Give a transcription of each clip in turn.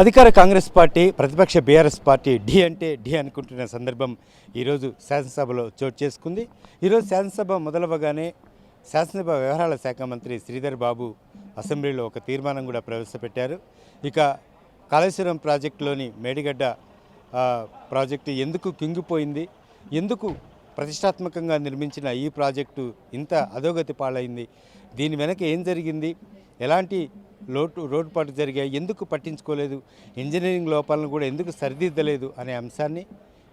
అధికార కాంగ్రెస్ పార్టీ ప్రతిపక్ష BRS party డి అంటే డి అనుకుంటున్న సందర్భం ఈరోజు శాసనసభలో చోటు చేసుకుంది. ఈరోజు శాసనసభ మొదలవగానే శాసనసభ వ్యవహారాల శాఖ మంత్రి శ్రీధర్ బాబు అసెంబ్లీలో ఒక తీర్మానం కూడా ప్రవేశపెట్టారు. ఇక కాళేశ్వరం ప్రాజెక్టులోని మేడిగడ్డ ప్రాజెక్టు ఎందుకు కింగిపోయింది? ఎందుకు ప్రతిష్టాత్మకంగా నిర్మించిన ఈ ప్రాజెక్టు ఇంత అధోగతి పాలైంది? దీని వెనక ఏం జరిగింది? ఎలాంటి లోటు రోడ్పాటు జరిగాయి. ఎందుకు పట్టించుకోలేదు? ఇంజనీరింగ్ లోపాలను కూడా ఎందుకు సరిదిద్దలేదు అనే అంశాన్ని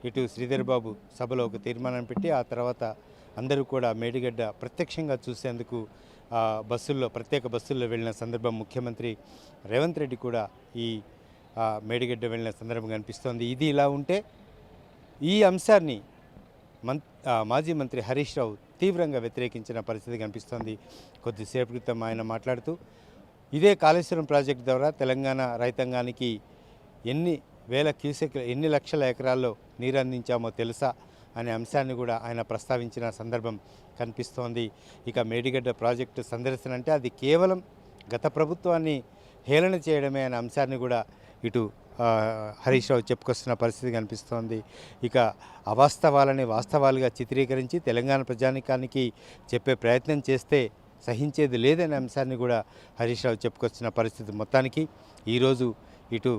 ఇటు శ్రీధర్ బాబు సభలో ఒక తీర్మానం పెట్టి ఆ తర్వాత అందరూ కూడా మేడిగడ్డ ప్రత్యక్షంగా చూసేందుకు బస్సుల్లో ప్రత్యేక బస్సుల్లో వెళ్ళిన సందర్భం ముఖ్యమంత్రి రేవంత్ రెడ్డి కూడా ఈ మేడిగడ్డ వెళ్ళిన సందర్భం కనిపిస్తోంది. ఇది ఇలా ఉంటే ఈ అంశాన్ని మం మాజీ మంత్రి హరీష్ రావు తీవ్రంగా వ్యతిరేకించిన పరిస్థితి కనిపిస్తోంది. కొద్దిసేపు క్రితం ఆయన మాట్లాడుతూ ఇదే కాళేశ్వరం ప్రాజెక్టు ద్వారా తెలంగాణ రైతాంగానికి ఎన్ని వేల క్యూసెక్ ఎన్ని లక్షల ఎకరాల్లో నీరు అందించామో తెలుసా అనే అంశాన్ని కూడా ఆయన ప్రస్తావించిన సందర్భం కనిపిస్తోంది. ఇక మేడిగడ్డ ప్రాజెక్టు సందర్శన అంటే అది కేవలం గత ప్రభుత్వాన్ని హేళన చేయడమే అనే అంశాన్ని కూడా ఇటు హరీష్ రావు చెప్పుకొస్తున్న పరిస్థితి కనిపిస్తోంది. ఇక అవాస్తవాలని వాస్తవాలుగా చిత్రీకరించి తెలంగాణ ప్రజానికానికి చెప్పే ప్రయత్నం చేస్తే సహించేది లేదనే అంశాన్ని కూడా హరీష్ రావు చెప్పుకొచ్చిన పరిస్థితి మొత్తానికి. ఈరోజు ఇటు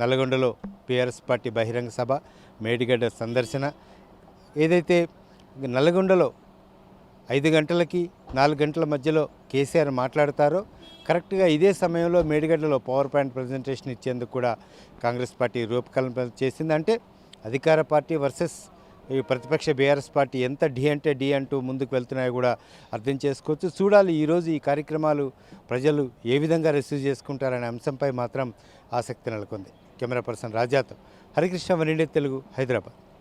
నల్గొండలో పిఆర్ఎస్ పార్టీ బహిరంగ సభ మేడిగడ్డ సందర్శన. ఏదైతే నల్గొండలో ఐదు గంటలకి నాలుగు గంటల మధ్యలో కేసీఆర్ మాట్లాడతారో కరెక్ట్గా ఇదే సమయంలో మేడిగడ్డలో పవర్ పాయింట్ ప్రజెంటేషన్ ఇచ్చేందుకు కూడా కాంగ్రెస్ పార్టీ రూపకల్పన చేసింది. అంటే అధికార పార్టీ వర్సెస్ ఈ ప్రతిపక్ష బీఆర్ఎస్ పార్టీ ఎంత డి అంటే డి అంటూ ముందుకు వెళ్తున్నాయో కూడా అర్థం చేసుకోవచ్చు. చూడాలి ఈరోజు ఈ కార్యక్రమాలు ప్రజలు ఏ విధంగా రిసీవ్ చేసుకుంటారనే అంశంపై మాత్రం ఆసక్తి నెలకొంది. కెమెరా పర్సన్ రాజాతో హరికృష్ణ వనిండే తెలుగు హైదరాబాద్.